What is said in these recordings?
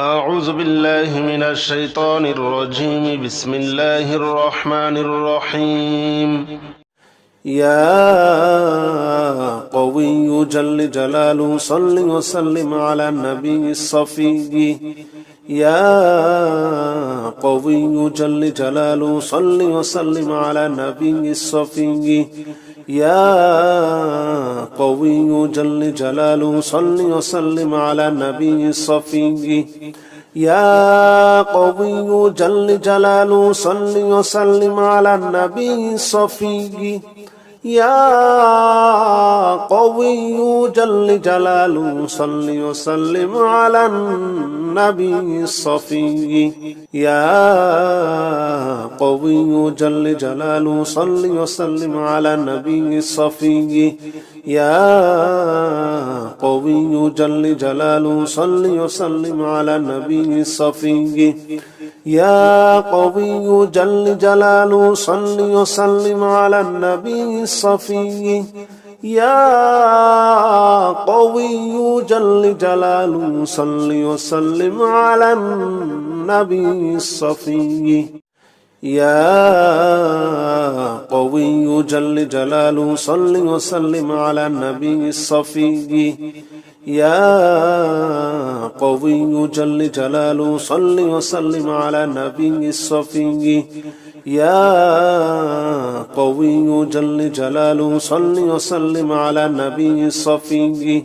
أعوذ بالله من الشيطان الرجيم. بسم الله الرحمن الرحيم. يا قوي جل جلاله صل وسلم على النبي الصفي. يا قوي جل جلاله صل وسلم على النبي الصفي. يا قوي جل جلاله صل وسلم على النبي الصفي. يا قوي جل جلاله صل وسلم على النبي الصفي. يا قوي جل جلاله صل وسلم على النبي الصفي يا قوي جل جلاله صل وسلم على النبي الصفي يا قوي جل جلاله صل وسلم على النبي الصفي يا قوي جل جلاله صل وسلم على النبي الصفي. يا قوي جل جلاله صل وسلم على النبي الصفي. يا قوي جل جلاله صل وسلم على النبي الصفي. يا قوي جل جلاله، صل وسلم على النبي الصفي. يا قوي جل جلاله، صل وسلم على النبي الصفي.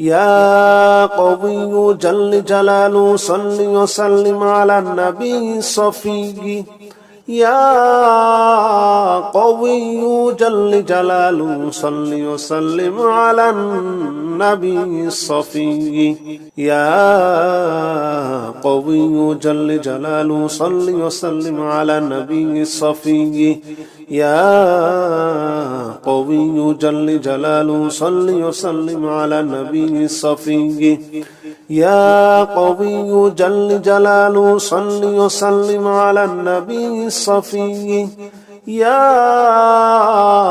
يا قوي جل جلاله، صل وسلم على النبي الصفي. يا قوي جل جلاله صل وسلم على النبي الصفي يا قوي جل جلاله صل وسلم على النبي الصفي يا قوي جل جلاله صل وسلم على النبي الصفي يا قوي جل جلاله صل وسلم على النبي الصفي. يا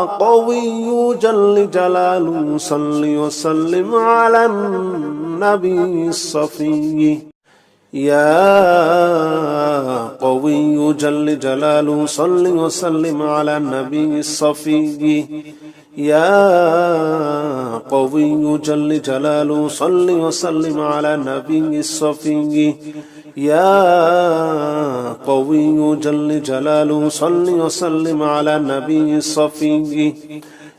قوي جل جلاله صل وسلم على النبي الصفي. يا قوي جل جلاله صل وسلم على النبي الصفي. يا قوي جل جلاله، صل وسلم على النبي الصفي. يا قوي جل جلاله، صل وسلم على النبي الصفي.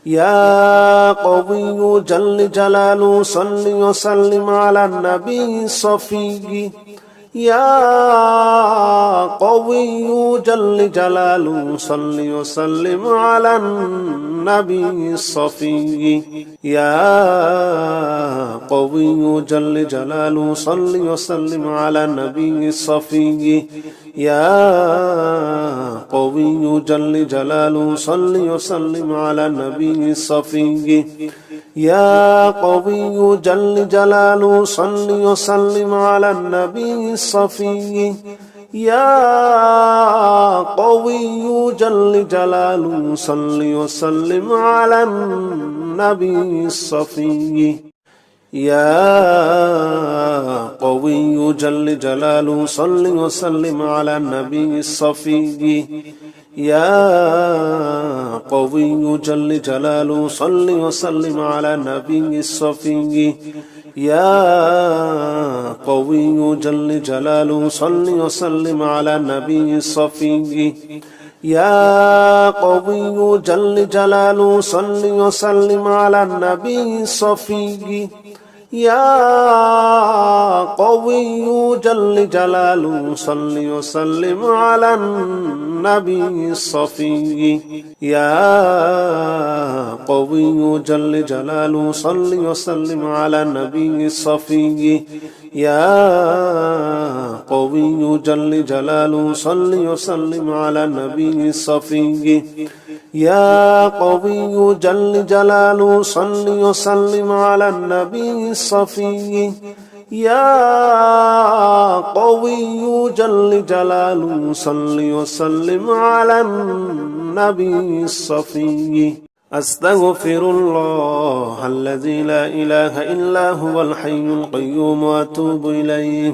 يا قوي جل جلاله، صل وسلم على النبي الصفي. يا قوي جل جلاله صل وسلم على النبي الصفي يا قوي جل جلاله صل وسلم على النبي الصفي يا قوي جل جلاله صل وسلم على النبي الصفي يا قوي جل جلاله صل وسلم على النبي الصفي. يا قوي جل جلاله صل وسلم على النبي الصفي. يا قوي جل جلاله صل وسلم على النبي الصفي. يا قوي جل جلاله، صل وسلم على النبي الصفي. يا قوي جل جلاله، صل وسلم على النبي الصفي. يا قوي جل جلاله، صل وسلم على النبي الصفي. يا قوي جل جلاله صل وسلم على النبي الصفي يا قوي جل جلاله صل وسلم على النبي الصفي يا قوي جل جلاله صل وسلم على النبي الصفي يا قوي جل جلاله صل وسلم على النبي الصفي. يا قوي جل جلاله صل وسلم على النبي الصفي. أستغفر الله الذي لا إله إلا هو الحي القيوم وأتوب إليه.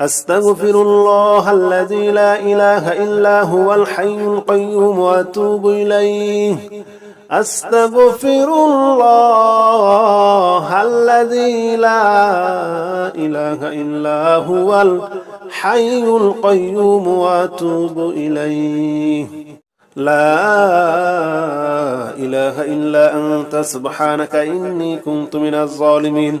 أستغفر الله الذي لا إله إلا هو الحي القيوم وأتوب إليه. أستغفر الله الذي لا إله إلا هو الحي القيوم وأتوب إليه. لا إله إلا أنت سبحانك إني كنت من الظالمين.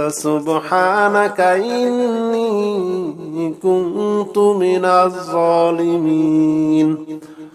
سبحانك إني كنت من الظالمين.